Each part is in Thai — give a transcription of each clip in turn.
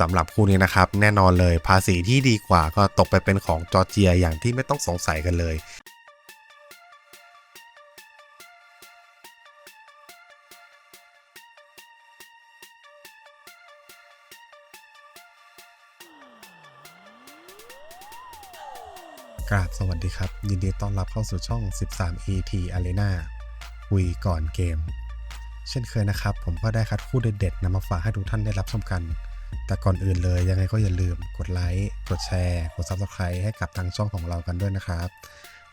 สำหรับคู่นี้นะครับแน่นอนเลยภาษีที่ดีกว่าก็ตกไปเป็นของจอร์เจียอย่างที่ไม่ต้องสงสัยกันเลยกราบสวัสดีครับ ยินดีต้อนรับเข้าสู่ช่อง 13 ET Arena คุยก่อนเกม เช่นเคยนะครับ ผมก็ได้คัดคู่เด็ดๆนำมาฝากให้ทุกท่านได้รับชมกัน แต่ก่อนอื่นเลยยังไงก็อย่าลืมกดไลค์ กดแชร์ กด Subscribe ให้กับทางช่องของเรากันด้วยนะครับ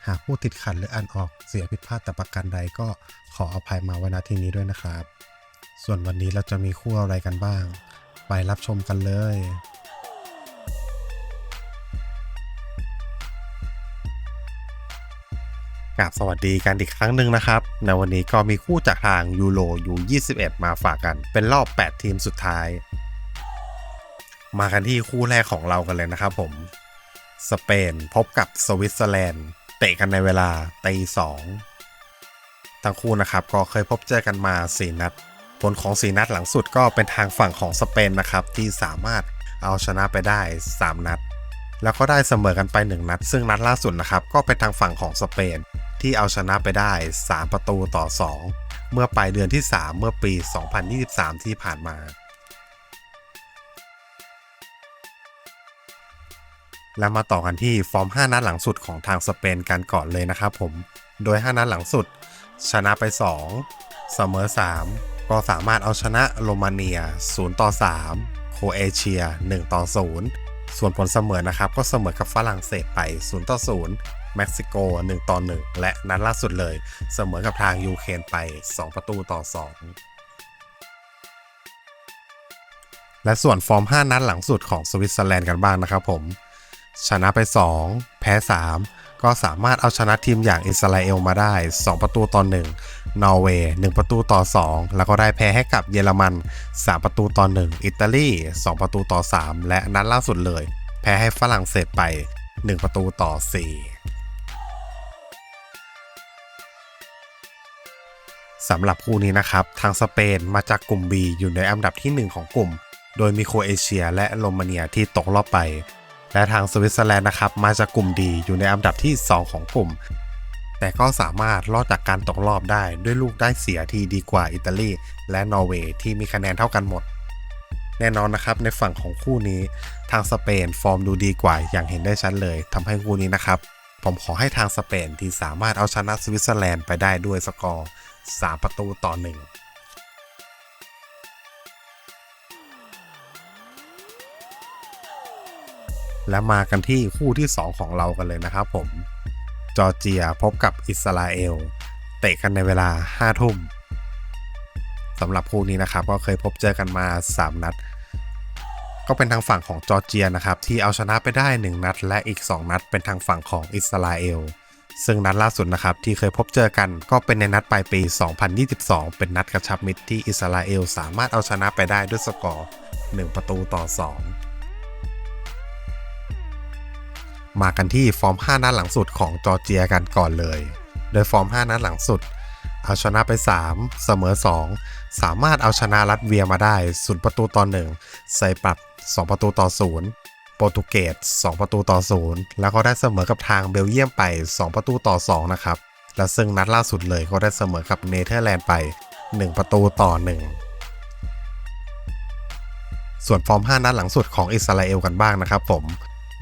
หากผู้ติดขัดหรืออ่านออกเสียผิดพลาดแต่ประการใดก็ขออภัยมาไว้ณที่นี้ด้วยนะครับ ส่วนวันนี้เราจะมีคู่อะไรกันบ้าง ไปรับชมกันเลยกราบสวัสดีกันอีกครั้งหนึ่งนะครับ ในวันนี้ก็มีคู่จากทางยูโรยู21 มาฝากกัน เป็นรอบ 8 ทีมสุดท้าย มากันที่คู่แรกของเรากันเลยนะครับผม สเปนพบกับสวิตเซอร์แลนด์เตะกันในเวลาตีสองทั้งคู่นะครับก็เคยพบเจอกันมา 4 นัด ผลของ 4 นัดหลังสุดก็เป็นทางฝั่งของสเปนนะครับที่สามารถเอาชนะไปได้ 3 นัด แล้วก็ได้เสมอกันไป 1 นัด ซึ่งนัดล่าสุดนะครับก็เป็นทางฝั่งของสเปนที่เอาชนะไปได้ 3 ประตูต่อ 2 เมื่อปลายเดือนที่ 3 เมื่อปี 2023 ที่ผ่านมา แล้วมาต่อกันที่ฟอร์ม 5 นัดหลังสุดของทางสเปนกันก่อนเลยนะครับผม โดย 5 นัดหลังสุด ชนะไป 2 เสมอ 3 ก็สามารถเอาชนะโรมาเนีย 0 ต่อ 3 โคเอเชีย 1 ต่อ 0 ส่วนผลเสมอนะครับ ก็เสมอกับฝรั่งเศสไป 0 ต่อ 0 เม็กซิโก 1 ต่อ 1 และนัดล่าสุดเลย เสมอกับทางยูเครนไป 2 ประตูต่อ 2และส่วนฟอร์ม 5 นัดหลังสุดของสวิตเซอร์แลนด์กันบ้างนะครับผม ชนะไป 2 แพ้ 3 ก็สามารถเอาชนะทีมอย่างอิสราเอลมาได้ 2 ประตูต่อ 1 นอร์เวย์ 1 ประตูต่อ 2 แล้วก็ได้แพ้ให้กับเยอรมัน 3 ประตูต่อ 1 อิตาลี 2 ประตูต่อ 3 และนัดล่าสุดเลย แพ้ให้ฝรั่งเศสไป 1 ประตูต่อ 4สำหรับคู่นี้นะครับ ทางสเปนมาจากกลุ่ม B อยู่ในอันดับที่ 1 ของกลุ่ม โดยมีโครเอเชียและโรมาเนียที่ตกรอบไป และทางสวิตเซอร์แลนด์นะครับมาจากกลุ่มดีอยู่ในอันดับที่ 2 ของกลุ่ม แต่ก็สามารถรอดจากการตกรอบได้ด้วยลูกได้เสียที่ดีกว่าอิตาลีและนอร์เวย์ที่มีคะแนนเท่ากันหมด แน่นอนนะครับในฝั่งของคู่นี้ทางสเปนฟอร์มดูดีกว่าอย่างเห็นได้ชัดเลยทำให้คู่นี้นะครับผมขอให้ทางสเปนที่สามารถเอาชนะสวิตเซอร์แลนด์ไปได้ด้วยสกอร์ 3 ประตูต่อ 1 และมากันที่คู่ที่ 2 ของเรากันเลยนะครับผม จอร์เจียพบกับอิสราเอล เตะกันในเวลา 5 ทุ่มสำหรับคู่นี้นะครับก็เคยพบเจอกันมา 3 นัด ก็เป็นทางฝั่งของจอร์เจียนะครับ ที่เอาชนะไปได้ 1 นัด และอีก 2 นัด เป็นทางฝั่งของอิสราเอลซึ่งนัดล่าสุดนะครับ ที่เคยพบเจอกันก็เป็นในนัดปลายปี 2022 เป็นนัดกระชับมิตรที่อิสราเอลสามารถเอาชนะไปได้ด้วยสกอร์ 1 ประตูต่อ 2 มากันที่ฟอร์ม 5 นัดหลังสุดของจอร์เจียกันก่อนเลย โดยฟอร์ม 5 นัดหลังสุด เอาชนะไป 3 เสมอ 2 สามารถเอาชนะรัสเวียมาได้0ประตูต่อ1ไซปรับ 2 ประตูต่อ 0 โปรตุเกส 2 ประตูต่อ 0 แล้วก็ได้เสมอกับทางเบลเยียมไป 2 ประตูต่อ 2 นะครับ และซึ่งนัดล่าสุดเลยก็ได้เสมอกับเนเธอร์แลนด์ไป 1 ประตูต่อ 1ส่วนฟอร์ม 5 นัดหลังสุดของอิสราเอลกันบ้างนะครับผม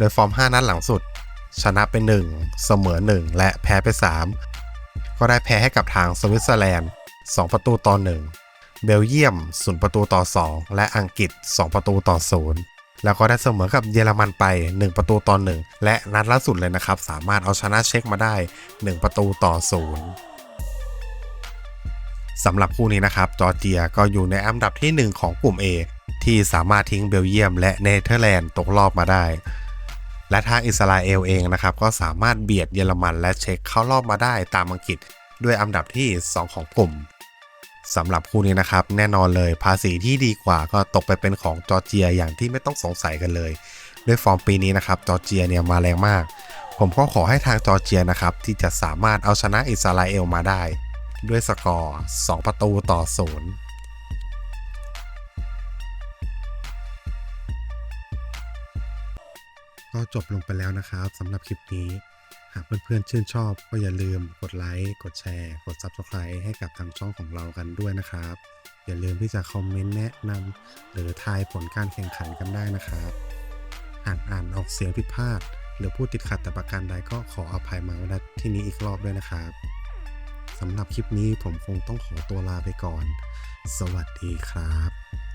โดยฟอร์ม 5 นัดหลังสุด ชนะไป1เสมอ 1 และแพ้ไป 3 ก็ได้แพ้ให้กับทางสวิตเซอร์แลนด์ 2 ประตูต่อ 1 เบลเยียม 0 ประตูต่อ 2 และอังกฤษ 2 ประตูต่อ 0 แล้วก็ได้เสมอกับเยอรมันไป 1 ประตูต่อ 1 และนัดล่าสุดเลยนะครับ สามารถเอาชนะเช็คมาได้ 1 ประตูต่อ 0สำหรับคู่นี้นะครับ จอร์เจียก็อยู่ในอันดับที่ 1 ของกลุ่ม A ที่สามารถทิ้งเบลเยียมและเนเธอร์แลนด์ตกรอบมาได้ และทางอิสราเอลเองนะครับก็สามารถเบียดเยอรมันและเช็คเข้ารอบมาได้ตามอังกฤษด้วยอันดับที่ 2 ของกลุ่มสำหรับคู่นี้นะครับ แน่นอนเลยภาษีที่ดีกว่าก็ตกไปเป็นของจอร์เจียอย่างที่ไม่ต้องสงสัยกันเลย ด้วยฟอร์มปีนี้นะครับจอร์เจียเนี่ยมาแรงมาก ผมก็ขอให้ทางจอร์เจียนะครับที่จะสามารถเอาชนะอิสราเอลมาได้ ด้วยสกอร์ 2 ประตูต่อ 0 ก็จบลงไปแล้วนะครับสำหรับคลิปนี้ หากเพื่อนๆชื่นชอบก็อย่าลืมกดไลค์ กดแชร์ กด Subscribe ให้กับทางช่องของเรากันด้วยนะครับ อย่าลืมที่จะคอมเมนต์แนะนำหรือทายผลการแข่งขันกันได้นะครับหากอ่านออกเสียงผิดพลาด หรือพูดติดขัดแต่ประการใดก็ขออภัยมาณที่นี้อีกรอบด้วยนะครับสำหรับคลิปนี้ผมคงต้องขอตัวลาไปก่อน สวัสดีครับ